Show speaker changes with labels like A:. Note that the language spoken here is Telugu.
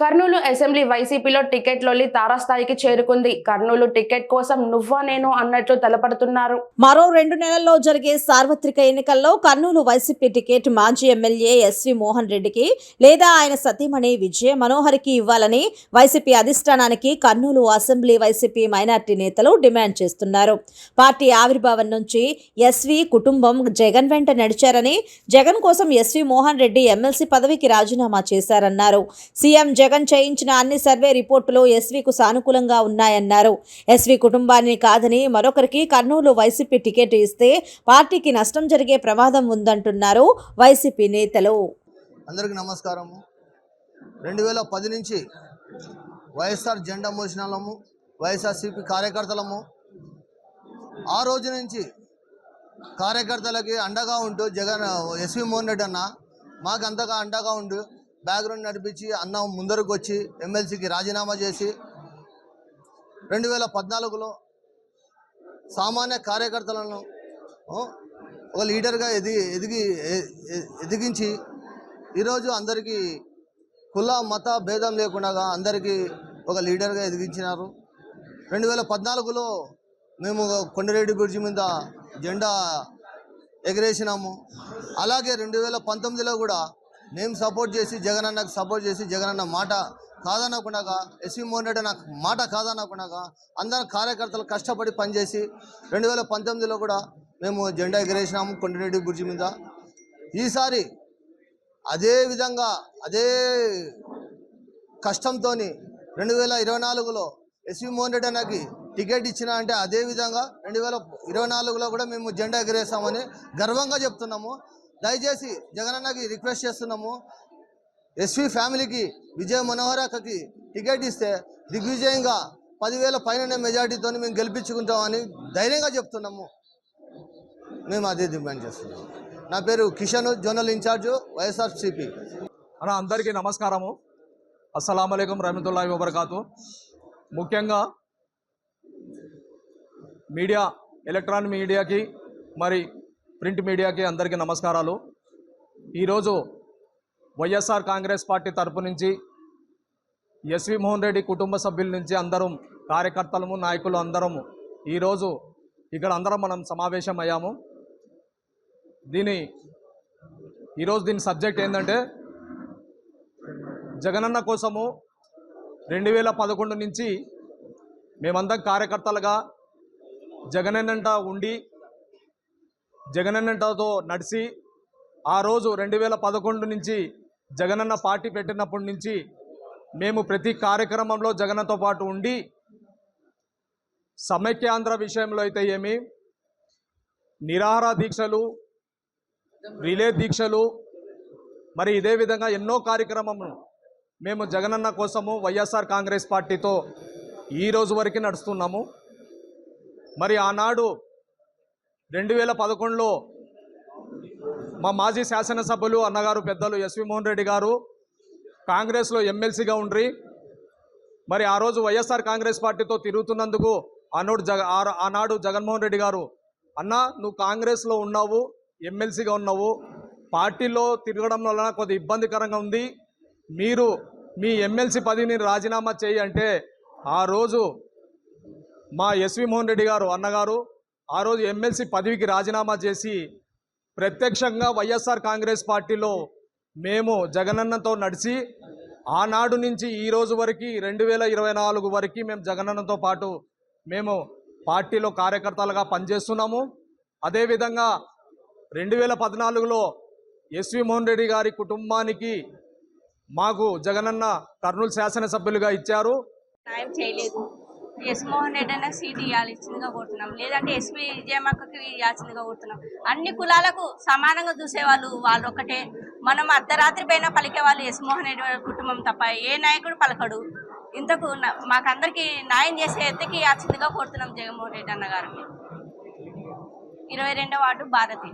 A: కర్నూలు అసెంబ్లీ వైసీపీలో టికెట్ లొల్లి తారాస్థాయికి చేరుకుంది. కర్నూలు టికెట్ కోసం నువ్వా నేను అన్నట్లు తలపడుతున్నారు.
B: మరో రెండు నెలల్లో జరిగే సార్వత్రిక ఎన్నికల్లో కర్నూలు వైసీపీ టికెట్ మాజీ ఎమ్మెల్యే ఎస్వి మోహన్ రెడ్డికి లేదా ఆయన సతీమణి విజయ మనోహర్కి ఇవ్వాలని వైసీపీ అధిష్టానానికి కర్నూలు అసెంబ్లీ వైసీపీ మైనార్టీ నేతలు డిమాండ్ చేస్తున్నారు. పార్టీ ఆవిర్భావం నుంచి ఎస్వి కుటుంబం జగన్ వెంట నడిచారని జగన్ కోసం ఎస్వి మోహన్ రెడ్డి ఎమ్మెల్సీ పదవికి రాజీనామా చేశారన్నారు. సీఎం జగన్ చేయించిన అన్ని సర్వే రిపోర్టులు ఎస్వీకు సానుకూలంగా ఉన్నాయన్నారు. ఎస్వీ కుటుంబాన్ని కాదని మరొకరికి కర్నూలు వైసీపీ టికెట్ ఇస్తే పార్టీకి నష్టం జరిగే ప్రమాదం ఉందంటున్నారు వైసీపీ నేతలు.
C: అందరికీ నమస్కారము రెండు వేల పది నుంచి వైఎస్ఆర్ జెండా మోసినాలము వైఎస్ఆర్సీపీ కార్యకర్తలము. ఆ రోజు నుంచి కార్యకర్తలకి అండగా ఉంటూ జగన్ ఎస్వి మోహన్ రెడ్డి అన్న మాకు అంతగా అండగా ఉండు బ్యాక్గ్రౌండ్ నడిపించి అన్న ముందరకు వచ్చి ఎమ్మెల్సీకి రాజీనామా చేసి రెండు వేల పద్నాలుగులో సామాన్య కార్యకర్తలను ఒక లీడర్గా ఎదిగి ఎదిగి ఎదిగించి ఈరోజు అందరికీ కుల మత భేదం లేకుండా అందరికీ ఒక లీడర్గా ఎదిగించినారు. రెండు వేల పద్నాలుగులో మేము కొండరెడ్డి బ్రిడ్జి మీద జెండా ఎగరేసినాము. అలాగే రెండు వేల పంతొమ్మిదిలో కూడా నేను సపోర్ట్ చేసి జగన్ అన్నకు సపోర్ట్ చేసి జగన్ అన్న మాట కాదనకుండా ఎస్వి మోహన్ రెడ్డి నాకు మాట కాదనకుండా అందరు కార్యకర్తలు కష్టపడి పనిచేసి రెండు వేల పంతొమ్మిదిలో కూడా మేము జెండా ఎగరేసినాము కొండరెడ్డి బ్రిడ్జి మీద. ఈసారి అదే విధంగా అదే కష్టంతో రెండు వేల ఇరవై నాలుగులో ఎస్వి మోహన్ రెడ్డి అన్నకి టికెట్ ఇచ్చిన అంటే అదే విధంగా రెండు వేల ఇరవై నాలుగులో కూడా మేము జెండా ఎగరేస్తామని గర్వంగా చెప్తున్నాము. దయచేసి జగనన్నకి రిక్వెస్ట్ చేస్తున్నాము. ఎస్వి ఫ్యామిలీకి విజయ మనోహరకి టికెట్ ఇస్తే దిగ్విజయంగా పదివేల పైన మెజార్టీతో మేము గెలిపించుకుంటామని ధైర్యంగా చెప్తున్నాము. మేము అదే డిమాండ్ చేస్తున్నాము. నా పేరు కిషన్ జోనల్ ఇన్ఛార్జ్ వైఎస్ఆర్సీపీ.
D: అన్న అందరికీ నమస్కారము. అస్సలం రహమతుల్లా వబర్కాతు. ముఖ్యంగా మీడియా ఎలక్ట్రానిక్ మీడియాకి మరి ప్రింట్ మీడియాకి అందరికీ నమస్కారాలు. ఈరోజు వైఎస్ఆర్ కాంగ్రెస్ పార్టీ తరపు నుంచి ఎస్వి మోహన్ రెడ్డి కుటుంబ సభ్యుల నుంచి అందరం కార్యకర్తలము నాయకులు అందరము ఈరోజు ఇక్కడ అందరం మనం సమావేశం అయ్యాము. దీని ఈరోజు దీని సబ్జెక్ట్ ఏంటంటే జగనన్న కోసము రెండు వేల పదకొండు నుంచి మేమందరం కార్యకర్తలుగా జగనన్నంట ఉండి జగనన్నతో నడిచి ఆ రోజు రెండు వేల పదకొండు నుంచి జగనన్న పార్టీ పెట్టినప్పటి నుంచి మేము ప్రతి కార్యక్రమంలో జగన్తో పాటు ఉండి సమైక్యాంధ్ర విషయంలో అయితే ఏమి నిరాహార దీక్షలు రిలే దీక్షలు మరి ఇదే విధంగా ఎన్నో కార్యక్రమము మేము జగనన్న కోసము వైఎస్ఆర్ కాంగ్రెస్ పార్టీతో ఈ రోజు వరకు నడుస్తున్నాము. మరి ఆనాడు రెండు వేల పదకొండులో మా మాజీ శాసనసభ్యులు అన్నగారు పెద్దలు ఎస్వి మోహన్ రెడ్డి గారు కాంగ్రెస్లో ఎమ్మెల్సీగా ఉండ్రి. మరి ఆ రోజు వైఎస్ఆర్ కాంగ్రెస్ పార్టీతో తిరుగుతున్నందుకు ఆనాడు జగ ఆనాడు జగన్మోహన్ రెడ్డి గారు అన్న నువ్వు కాంగ్రెస్లో ఉన్నావు ఎమ్మెల్సీగా ఉన్నావు పార్టీలో తిరగడం వలన కొద్ది ఇబ్బందికరంగా ఉంది. మీరు మీ ఎమ్మెల్సీ పదవిని రాజీనామా చేయి అంటే ఆ రోజు మా ఎస్వి మోహన్ రెడ్డి గారు అన్నగారు ఆ రోజు ఎమ్మెల్సీ పదవికి రాజీనామా చేసి ప్రత్యక్షంగా వైఎస్ఆర్ కాంగ్రెస్ పార్టీలో మేము జగనన్నతో నడిచి ఆనాడు నుంచి ఈ రోజు వరకు రెండు వేల ఇరవై నాలుగు వరకు మేము జగనన్నతో పాటు మేము పార్టీలో కార్యకర్తలుగా పనిచేస్తున్నాము. అదేవిధంగా రెండు వేల పద్నాలుగులో ఎస్వి మోహన్ రెడ్డి గారి కుటుంబానికి మాకు జగనన్న కర్నూలు శాసనసభ్యులుగా ఇచ్చారు.
E: న్యాయం రెడ్డి అన్న సీట్ ఇవ్వాల్సిందిగా కోరుతున్నాం లేదంటే ఎస్పీ విజయమ్మకి ఇవ్వాల్సిందిగా కోరుతున్నాం అన్ని కులాలకు సమానంగా చూసేవాళ్ళు వాళ్ళు ఒకటే మనం అర్ధరాత్రి పైన పలికే వాళ్ళు ఎస్మోహన్ రెడ్డి కుటుంబం తప్ప ఏ నాయకుడు పలకడు. ఇంతకు న- న్యాయం చేసే ఎత్తుకి ఇవ్వాల్సిందిగా కోరుతున్నాం జగన్మోహన్ రెడ్డి అన్న గారిని ఇరవై రెండో వార్డు భారతి.